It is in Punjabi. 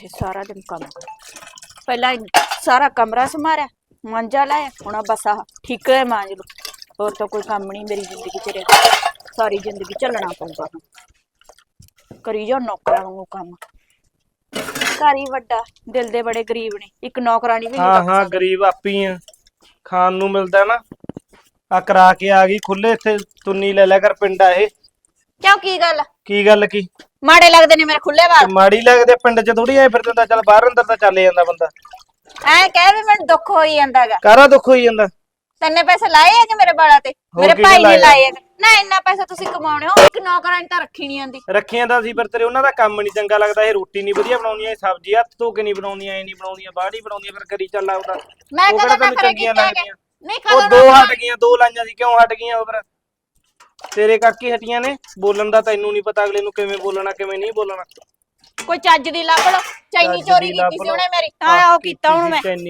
ਇੱਥੇ ਸਾਰਾ ਦਿਨ ਕੰਮ ਕਰ ਪਹਿਲਾਂ ਸਾਰਾ ਕਮਰਾ ਸਮਾਰਿਆ ਮਾਂਜਾ ਲਾਇਆ ਹੁਣ ਆਹ ਬਸ ਆਹ ਠੀਕ ਹੈ ਮਾਂਜ ਲਓ। ਹੋਰ ਤਾਂ ਕੋਈ ਕੰਮ ਨਹੀਂ ਮੇਰੀ ਜ਼ਿੰਦਗੀ ਚ ਰਿਹਾ ਸਾਰੀ ਜ਼ਿੰਦਗੀ ਚੱਲਣਾ ਪਊਗਾ ਹੁਣ। ਕਰੀ ਜਾਓ ਨੌਕਰਾਂ ਵਾਂਗੂ ਕੰਮ। ਘਰ ਹੀ ਵੱਡਾ ਦਿਲ ਦੇ ਬੜੇ ਗਰੀਬ ਨੇ ਇੱਕ ਨੌਕਰਾਨੀ ਵੀ ਨਹੀਂ ਹਾਂ ਹਾਂ। ਗਰੀਬ ਆਪੀ ਆ। ਖਾਣ ਨੂੰ ਮਿਲਦਾ ਨਾ। ਆ ਕਰਾ ਕੇ ਆ ਗਈ ਖੁੱਲੇ ਇੱਥੇ ਤੁੰਨੀ ਲੈ ਲਿਆ ਕਰ ਪਿੰਡ ਆ ਇਹ। ਕਿਉਂ ਕੀ ਗੱਲ? ਕੀ ਗੱਲ ਕੀ? ਮਾੜੇ ਲੱਗਦੇ ਨੇ ਮੇਰੇ ਖੁੱਲੇ ਵਾਲ। ਮਾੜੀ ਲੱਗਦੇ ਪਿੰਡ 'ਚ ਥੋੜੀ ਆਏ ਫਿਰਦੇ ਤਾਂ ਚੱਲ ਬਾਹਰ ਅੰਦਰ ਤਾਂ ਚੱਲ ਜਾਂਦਾ ਬੰਦਾ। ਐ ਕਹਿ ਵੀ ਮੈਨੂੰ ਦੁੱਖ ਹੋਈ ਜਾਂਦਾਗਾ। ਕਾਰਾ ਦੁੱਖ ਹੋਈ ਜਾਂਦਾ? ਤੈਨੇ ਪੈਸੇ ਲਾਏ ਆ ਕਿ ਮੇਰੇ ਬਾਲਾਂ ਤੇ? ਹੋਰ ਮੇਰੇ ਭਾਈ ਨੇ ਲਾਏ ਆ? ਲਾਏ ਆ ਨਾ ਇੰਨਾ ਪੈਸਾ ਤੁਸੀਂ ਕਮਾਉਣੇ ਹੋ ਇੱਕ ਨੌਕਰਾਨੀ ਤਾਂ ਰੱਖੀ ਨਹੀਂ ਆਂਦੀ ਰੱਖੀਆਂ ਦਾ ਸੀ ਪਰ ਤੇਰੇ ਉਹਨਾਂ ਦਾ ਕੰਮ ਨਹੀਂ ਚੰਗਾ ਲੱਗਦਾ। ਇਹ ਰੋਟੀ ਨਹੀਂ ਵਧੀਆ ਬਣਾਉਂਦੀਆਂ ਇਹ ਸਬਜ਼ੀ ਹੱਥ ਧੋ ਕੇ ਨਹੀਂ ਬਣਾਉਂਦੀਆਂ ਐ ਨਹੀਂ ਬਣਾਉਂਦੀਆਂ ਬਾਹਰ ਹੀ ਬਣਾਉਂਦੀਆਂ ਫਿਰ ਕਰੀ ਚੱਲ ਆਉਦਾ ਮੈਂ ਉਹ ਕਦੋਂ ਕਿਹੜਾ ਨਾ ਤੈਨੂੰ ਕਰੇ ਚੰਗੀਆਂ ਕੀਤਾ ਲੱਗਦੀਆਂ? ਨਹੀਂ ਉਹ ਕਦੋਂ ਦੋ ਹਟ ਗਈਆਂ ਦੋ ਲਾਈਆਂ ਸੀ ਕਿਉਂ ਹਟ ਗਈਆਂ ਉਹ ਫਿਰ? ਤੇਰੇ ਕਾਕੀ ਹਟੀਆਂ ਨੇ। ਬੋਲਣ ਦਾ ਤੈਨੂੰ ਨਹੀਂ ਪਤਾ ਅਗਲੇ ਨੂੰ ਕਿਵੇਂ ਬੋਲਣਾ ਕਿਵੇਂ ਨਹੀਂ ਬੋਲਣਾ। ਕੋਈ ਚੱਜ ਦੀ ਲੱਭ ਲਓ। ਚੈਨੀ ਚੋਰੀ ਕੀਤੀ ਸੀ। ਉਹਨੇ ਮੇਰੀ। ਹਾਂ ਉਹ ਕੀਤਾ ਹੁਣ ਮੈਂ।